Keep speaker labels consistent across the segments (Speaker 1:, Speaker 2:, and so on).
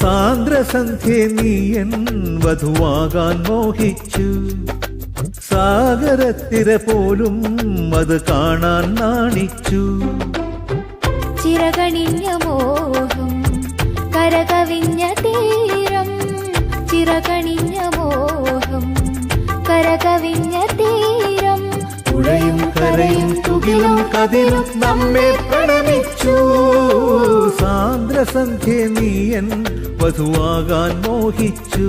Speaker 1: സാന്ദ്രസന്ധ്യ N വധുവാകാൻ മോഹിച്ചു. സാഗരത്തിര പോലും അത് കാണാൻ നാണിച്ചു.
Speaker 2: ചിറകണിഞ്ഞ മോഹം കരകവിഞ്ഞ തീരം. ചിറകണിഞ്ഞ മോഹം കരകവിഞ്ഞ തീരം.
Speaker 1: കരയും തുകിലും കതിലും നമ്മെ പ്രണമിച്ചു. സാന്ദ്രസന്ധ്യേ നീയൻ വധുവാകാൻ മോഹിച്ചു.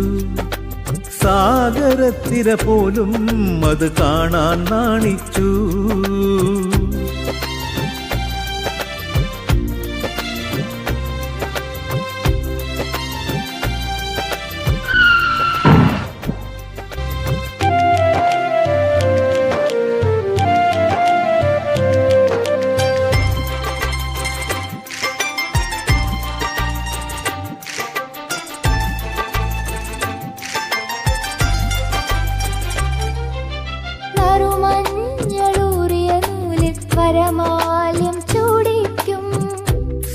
Speaker 1: സാഗരത്തിര പോലും അത് കാണാൻ നാണിച്ചു.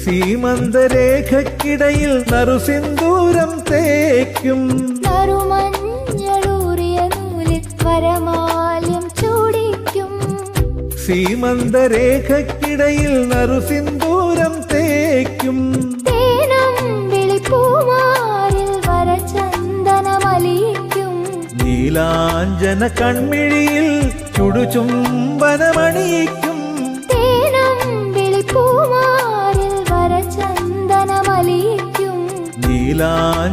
Speaker 1: സീമന്തരേഖക്കിടയിൽ നറുസിന്ദൂരം തേക്കും.
Speaker 2: നറുമഞ്ഞളൂറിയ നൂലിൽ വരമാല്യം ചൂടിക്കും.
Speaker 1: സീമന്തരേഖക്കിടയിൽ നറുസിന്ദൂരം തേക്കും.
Speaker 2: തേനം വിളിപ്പൂമാരിൽ വരചന്ദനമലിക്കും
Speaker 1: നീലാഞ്ജന കൺമിഴിയിൽ ചുടുചുംബനമണിയിക്കും.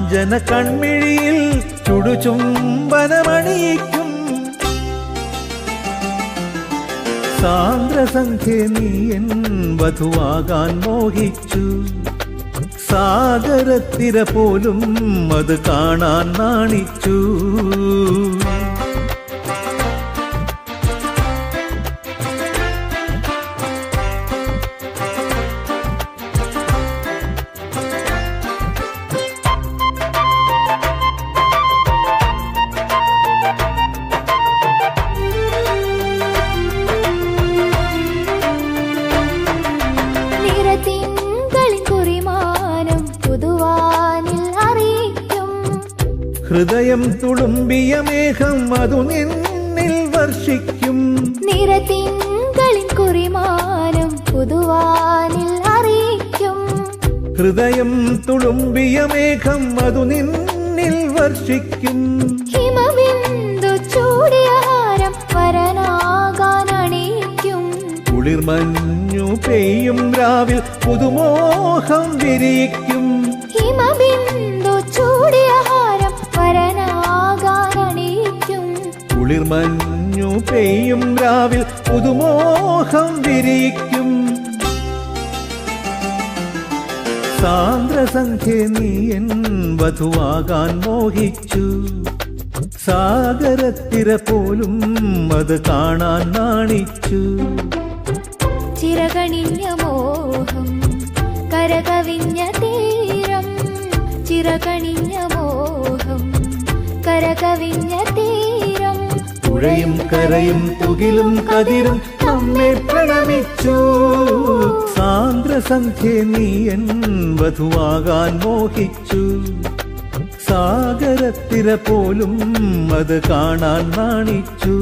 Speaker 1: നീലാഞ്ജന കൺമിഴിയിൽ ചുടുചുംബനമണിയിക്കും സാന്ദ്രസംഖ്യ നീയൻ വധുവാകാൻ മോഹിച്ചു. സാഗരത്തിര പോലും അത് കാണാൻ നാണിച്ചു. ഹൃദയം തുളുമ്പിയ മേഘം അതു നിന്നിൽ വർഷിക്കും.
Speaker 2: നിറത്തിങ്കളിൻ കുറിമാനം പുതുവാനിൽ അറിയിക്കും.
Speaker 1: ഹൃദയം തുളുമ്പിയ മേഘം അതു നിന്നിൽ വർഷിക്കും.
Speaker 2: ഹിമബിന്ദു ചൂടിയ ഹാരം വരനാകാൻ അണിയിക്കും.
Speaker 1: കുളിർമഞ്ഞു പെയ്യും രാവിൽ പുതുമോഹം വിരിയിക്കും.
Speaker 2: ഹിമബിന്ദു
Speaker 1: കുളിർമഞ്ഞു പെയ്യും രാവിൽ പുതുമോഹം വിരിയിക്കും. സാന്ദ്രസംഖ്യ നീ എൻ വധുവാകാൻ മോഹിച്ചു. സാഗരത്തിര പോലും അത് കാണാൻ നാണിച്ചു.
Speaker 2: ചിറകണിഞ്ഞ മോഹം കരകവിഞ്ഞ തീരം. ചിറകണിഞ്ഞ മോഹം കരകവിഞ്ഞ
Speaker 1: പുഴയും കരയും തുകിലും കതിരും നമ്മെ പ്രണമിച്ചു. സാന്ദ്രസന്ധ്യ എൻ വധുവാകാൻ മോഹിച്ചു. സാഗരത്തിര പോലും അത് കാണാൻ നാണിച്ചു.